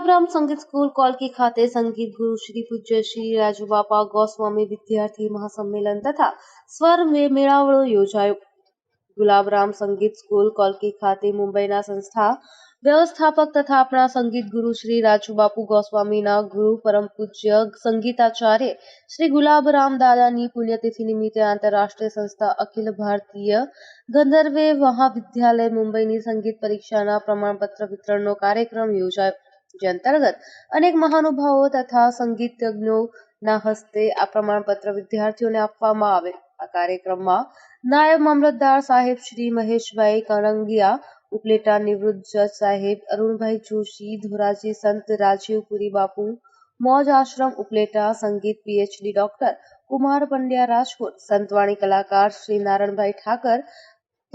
ગુલાબરામ સંગીત સ્કૂલ કોલકી ખાતે સંગીત ગુરુ શ્રી પૂજ્ય શ્રી રાજુબાપા ગોસ્વામી વિદ્યાર્થી મહાસંમેલન તથા સ્વર મેળાવડો યોજાયો. ગુલાબરામ સંગીત સ્કૂલ કોલકી ખાતે મુંબઈના સંસ્થા વ્યવસ્થાપક તથા આપણા સંગીત ગુરુ શ્રી રાજુબાપુ ગોસ્વામીના ગુરુ પરમ પૂજ્ય સંગીતાચાર્ય શ્રી ગુલાબરામ દાદાની પુણ્યતિથિ નિમિત્તે આંતરરાષ્ટ્રીય સંસ્થા અખિલ ભારતીય ગંધર્વે મહાવિદ્યાલય મુંબઈની સંગીત પરીક્ષાના પ્રમાણપત્ર વિતરણનો કાર્યક્રમ યોજાયો. જે અંતર્ગત અનેક મહાનુભાવો તથા સંગીતજ્ઞોના હસ્તે આ પ્રમાણપત્ર વિદ્યાર્થીઓને આપવામાં આવે. આ કાર્યક્રમમાં નાયબ મામલતદાર સાહેબ શ્રી મહેશભાઈ કરંગિયા, ઉપલેટા નિવૃત્ત જજ સાહેબ અરુણભાઈ જોશી, ધોરાજી સંત રાજીવપુરી બાપુ મોજ આશ્રમ ઉપલેટા સંગીત પીએચડી ડોક્ટર કુમાર પંડ્યા રાજકોટ, સંતવાણી કલાકાર શ્રી નારણભાઈ ઠાકર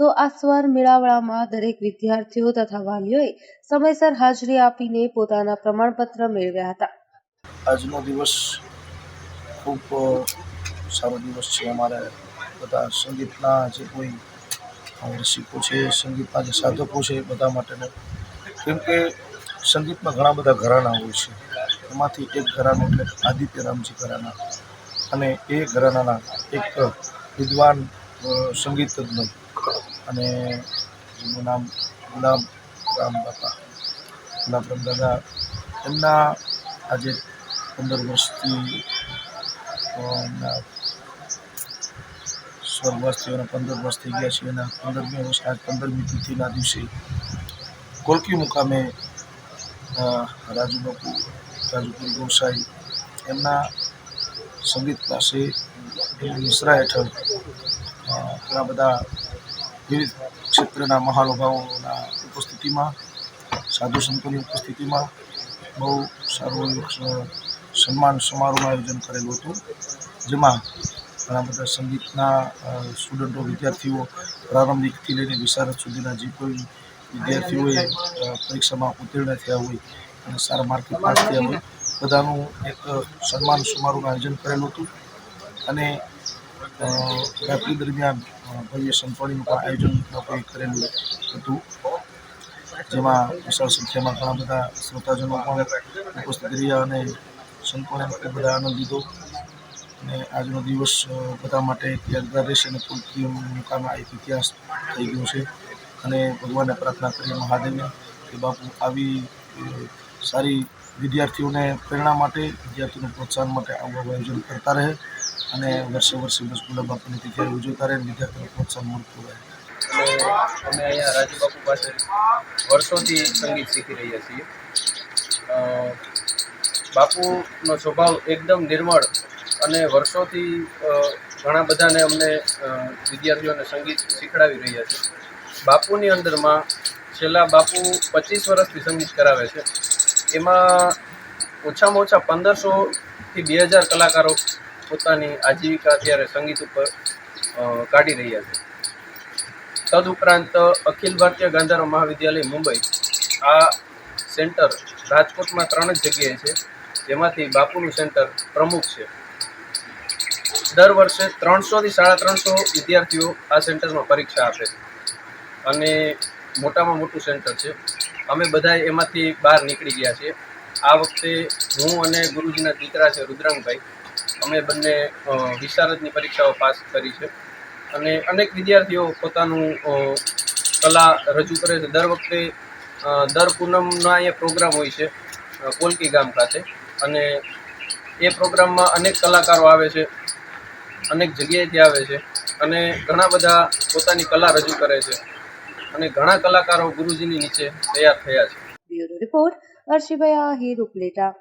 તો આ સ્વર મેળાવડામાં દરેક વિદ્યાર્થીઓ તથા વાલીઓએ સમયસર હાજરી આપીને પોતાના પ્રમાણપત્ર મેળવ્યા હતા. આજનો દિવસ ખૂબ સારો દિવસ છે. અમારે બધા સંગીતના જે કોઈ રસિકો છે, સંગીતના જે સાધકો છે બધા માટેનો, કેમ કે સંગીતમાં ઘણા બધા ઘરાના હોય છે. એમાંથી એક ઘરાનું એટલે આદિત્ય રામજી ઘરાના અને એ ઘરાનાના એક વિદ્વાન સંગીતજ્ઞ અને એનું નામ ગુલાબ રામ બાપા. ગુલાબ રામ દાદા એમના આજે પંદર વર્ષથી એમના સ્વર્ગવાસ થયો પંદર વર્ષ થઈ ગયા છે. એના પંદરમી વર્ષ આજ પંદરમી તિથિના દિવસે કોલકી મુકામે રાજુ બાપુ રાજુપુરી ગોસાઈ એમના સંગીત પાસે મિશ્રા હેઠળ ઘણા બધા વિવિધ ક્ષેત્રના મહાનુભાવોના ઉપસ્થિતિમાં, સાધુ સંતોની ઉપસ્થિતિમાં બહુ સારું સન્માન સમારોહનું આયોજન કરેલું હતું. જેમાં ઘણા બધા સંગીતના સ્ટુડન્ટો, વિદ્યાર્થીઓ પ્રારંભિકથી લઈને વિશારદ સુધીના જે કોઈ વિદ્યાર્થીઓએ પરીક્ષામાં ઉત્તીર્ણ થયા હોય અને સારા માર્કે પાસ થયા હોય, બધાનું એક સન્માન સમારોહનું આયોજન કરેલું હતું. અને રાત્રિ દરમિયાન ભવ્ય સંતવાણીનું પણ આયોજન લોકોએ કરેલું હતું. જેમાં વિશાળ સંખ્યામાં ઘણા બધા શ્રોતાજનો પણ ઉપસ્થિત રહ્યા અને સંતોને ખૂબ બધા આનંદ લીધો. અને આજનો દિવસ બધા માટે યાદગાર રહેશે અને પૂરતી મુકામે ઇતિહાસ થઈ ગયો છે. અને ભગવાનને પ્રાર્થના કરીએ મહાદેવને કે બાપુ આવી સારી વિદ્યાર્થીઓને પ્રેરણા માટે, વિદ્યાર્થીઓને પ્રોત્સાહન માટે આવું આયોજન કરતા રહે. અને વર્ષે વર્ષે બસ ગુલાબ બાપુની તિથિ ઉજવતા રહે વિદ્યાર્થીઓને પ્રોત્સાહન મળતું રહે. અમે અહીંયા રાજુબાપુ પાસે વર્ષોથી સંગીત શીખી રહ્યા છીએ. બાપુનો સ્વભાવ એકદમ નિર્મળ અને વર્ષોથી ઘણા બધાને અમને વિદ્યાર્થીઓને સંગીત શીખડાવી રહ્યા છે. બાપુની અંદરમાં છેલ્લા બાપુ પચીસ વર્ષથી સંગીત કરાવે છે. એમાં ઓછામાં ઓછા પંદરસોથી બે હજાર કલાકારો પોતાની આજીવિકા અત્યારે સંગીત ઉપર કાઢી રહ્યા છે. તદુપરાંત અખિલ ભારતીય ગાંધારો મહાવિદ્યાલય મુંબઈ, આ સેન્ટર રાજકોટમાં ત્રણ જ જગ્યાએ છે, જેમાંથી બાપુનું સેન્ટર પ્રમુખ છે. દર વર્ષે ત્રણસોથી સાડા ત્રણસો વિદ્યાર્થીઓ આ સેન્ટરમાં પરીક્ષા આપે છે. અને મોટામાં મોટું સેન્ટર છે. અમે બધા એમાંથી બહાર નીકળી ગયા છીએ. આ વખતે હું અને ગુરુજીના દીકરા છે રુદ્રાંગભાઈ. અમે બંને વિશારદની પરીક્ષાઓ પાસ કરી છે. અને અનેક વિદ્યાર્થીઓ પોતાનું કલા રજૂ કરે છે. દર વખતે દર પૂનમના અહીંયા પ્રોગ્રામ હોય છે કોલકી ગામ ખાતે. અને એ પ્રોગ્રામમાં અનેક કલાકારો આવે છે, અનેક જગ્યાએથી આવે છે અને ઘણા બધા પોતાની કલા રજૂ કરે છે. અને ઘણા કલાકારો ગુરુજીની નીચે તૈયાર થયા છે. રિપોર્ટ અર્શિભાઈ આહિર ઉપલેટા.